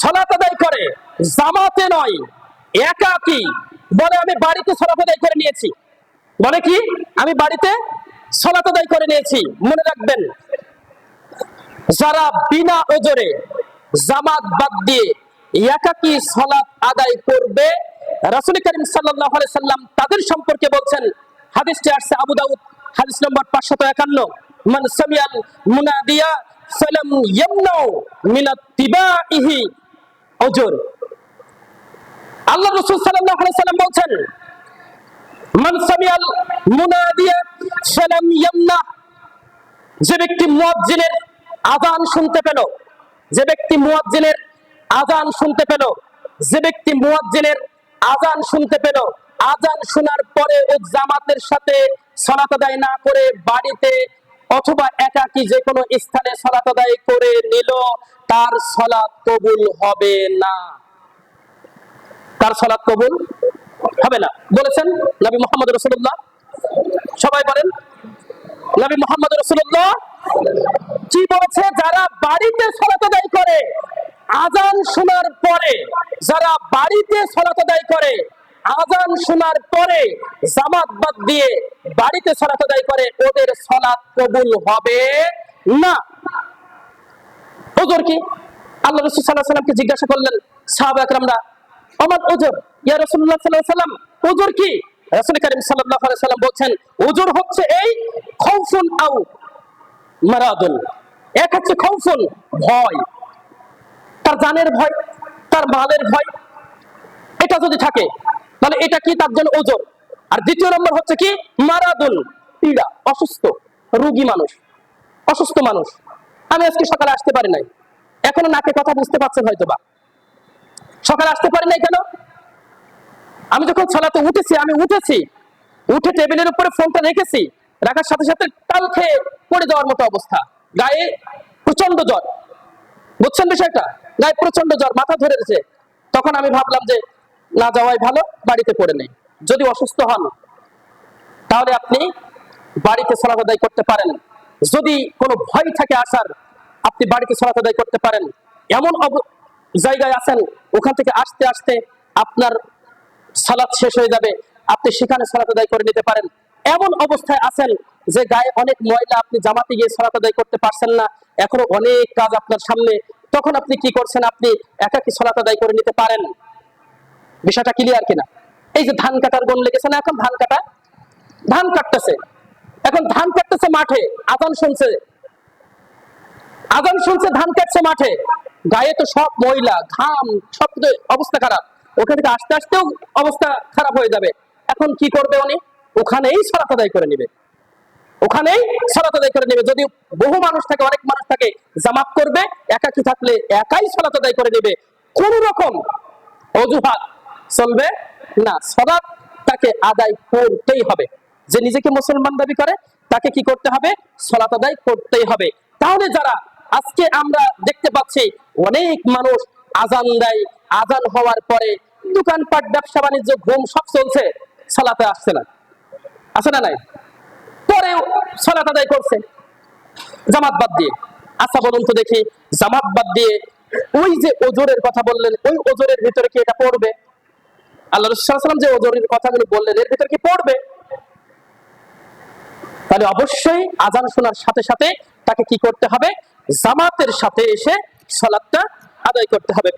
সলাত আদায় করে, জামাতে নয়, একাকি বলে আমি বাড়িতে সলাত আদায় করে নিয়েছি। বলে কি? আমি বাড়িতে সলাত আদায় করে নিয়েছি। মনে রাখবেন, যারা বিনা ওজরে জামাত বাদ দিয়ে একাকি সলাত আদায় করবে, রাসূল করিম আলাইহি সাল্লাম তাদের সম্পর্কে বলছেন, হাদিসটি আসছে আবু দাউদ, হাদিস নম্বর 551 মান সামিয়াল মুনাদিয়া ফালাম ইয়ামনাউ মিন ইত্তিবাইহি উজর আল্লাহ রাসূল আলাইহি সাল্লাম বলছেন, মান সামিয়াল মুনাদিয়া ফালাম ইয়ামনা। যে ব্যক্তি মুয়াজ্জিনের আজান শুনতে পেল, যে ব্যক্তি মুয়াজ্জিনের আজান শুনতে পেল, যে ব্যক্তি মুয়াজ্জিনের আজান শুনতে পেল আজান শোনার পরে ও জামাতের সাথে সালাত আদায় না করে বাড়িতে অথবা একাকী যে কোনো স্থানে সালাত আদায় করে নিল, তার সালাত কবুল হবে না। তার সালাত কবুল হবে না। বলেছেন নবী মোহাম্মদ রসুল্লাহ সবাই বলেন, নবী মোহাম্মদ রসুল্লাহ কি বলেছে? যারা বাড়িতে সলাত আদায় করে আজান শোনার পরে, যারা বাড়িতে সলাত আদায় করে আজান শোনার পরে জামাত বাদ দিয়ে বাড়িতে সলাত আদায় করে, ওদের সলাত কবুল হবে না। ওজোর কি? আল্লাহ রসুল সাল্লাহ সাল্লামকে জিজ্ঞাসা করলেন, সাহাবা একরামরা আমার ওজোর? ইয়া রসুল্লাহ সাল্লাহ সাল্লাম ওজোর কি? রসুল করিম সাল্লাহ সাল্লাম বলছেন, ওজোর হচ্ছে এই খৌফুন আউ মারাদুন। এক হচ্ছে খৌফুন, ভয়। তার জানের ভয়, তার মালের ভয়। এটা যদি থাকে তাহলে এটা কি তার জন্য ওজোর? আর দ্বিতীয় নম্বর হচ্ছে কি? মারাদুন পীড়া, অসুস্থ, রোগী মানুষ, অসুস্থ মানুষ। আমি আজকে সকালে আসতে পারি নাই। এখনও নাকে কথা বুঝতে পারছেন হয়তো বা সকালে আসতে পারি নাই কেন? আমি যখন ছলাতে উঠেছি, আমি উঠেছি। উঠে টেবিলের উপরে ফোনটা রেখেছি। রাখার সাথে সাথে টাল খেয়ে পড়ে যাওয়ার মতো অবস্থা। গায়ে প্রচণ্ড জ্বর। বুঝছেন বিষয়টা? গায়ে প্রচণ্ড জ্বর, মাথা ধরে তখন আমি ভাবলাম যে না যাওয়াই ভালো, বাড়িতে পড়ে নেই। যদি অসুস্থ হন, তাহলে আপনি বাড়িতে সলাত আদায় করতে পারেন। যদি কোনো ভয় থাকে আসার, আপনি বাড়িতে সলাত আদায় করতে পারেন। এমন জায়গায় আছেন, ওখান থেকে আসতে আসতে আপনার সালাদ শেষ হয়ে যাবে। আপনি সেখানে সালাত আদায় করে নিতে পারেন। এমন অবস্থায় আছেন যে গায়ে অনেক ময়লা, আপনি জামাতে গিয়ে সালাত আদায় করতে পারছেন না, এখনও অনেক কাজ আপনার সামনে। তখন আপনি কি করছেন? আপনি একাকি সালাত আদায় করে নিতে পারেন। বিষয়টা ক্লিয়ার কিনা? এই যে ধান কাটার গন লেগেছে না এখন? ধান কাটা? ধান কাটতেছে। এখন ধান কাটতেছে মাঠে, আজান শুনছে। আজান শুনছে, ধান কাটছে মাঠে। গায়ে তো সব ময়লা, ঘাম, সব অবস্থা খারাপ। ওখান থেকে আস্তে আস্তেও অবস্থা খারাপ হয়ে যাবে। এখন কি করবে উনি? ওখানেই সলাত আদায় করে নেবে। ওখানেই সলাত আদায় করে নেবে। যদি বহু মানুষ থাকে, অনেক মানুষ থাকে, জামাত করবে, একাকি থাকলে একাই সলাত আদায় করে নেবে। কোন রকম অজুহাত চলবে? না, সলাৎ তাকে আদায় করতেই হবে। যে নিজেকে মুসলমান দাবি করে, তাকে কি করতে হবে? সলাত আদায় করতেই হবে। তাহলে যারা আজকে আমরা দেখতে পাচ্ছি, অনেক মানুষ আজান দেয়। আজান হওয়ার পরে দোকানপাট, ব্যবসা, বাণিজ্য, ঘুম সব চলছে। সালাতে আসছে না। আছে না নাই? পরে সলাত আদায় করছে। জামাত বাদ দিয়ে। আচ্ছা বলুন তো দেখি, জামাত বাদ দিয়ে ওই যে ওজোরের কথা বললেন, ওই ওজোরের ভিতরে কি এটা পড়বে? আল্লাহ রসুলাম যে ওজোরের কথাগুলো বললেন, এর ভিতরে কি পড়বে? তাহলে অবশ্যই আজান শোনার সাথে সাথে তাকে কি করতে হবে? জামাতের সাথে এসে সলাদটা আদায় করতে হবে।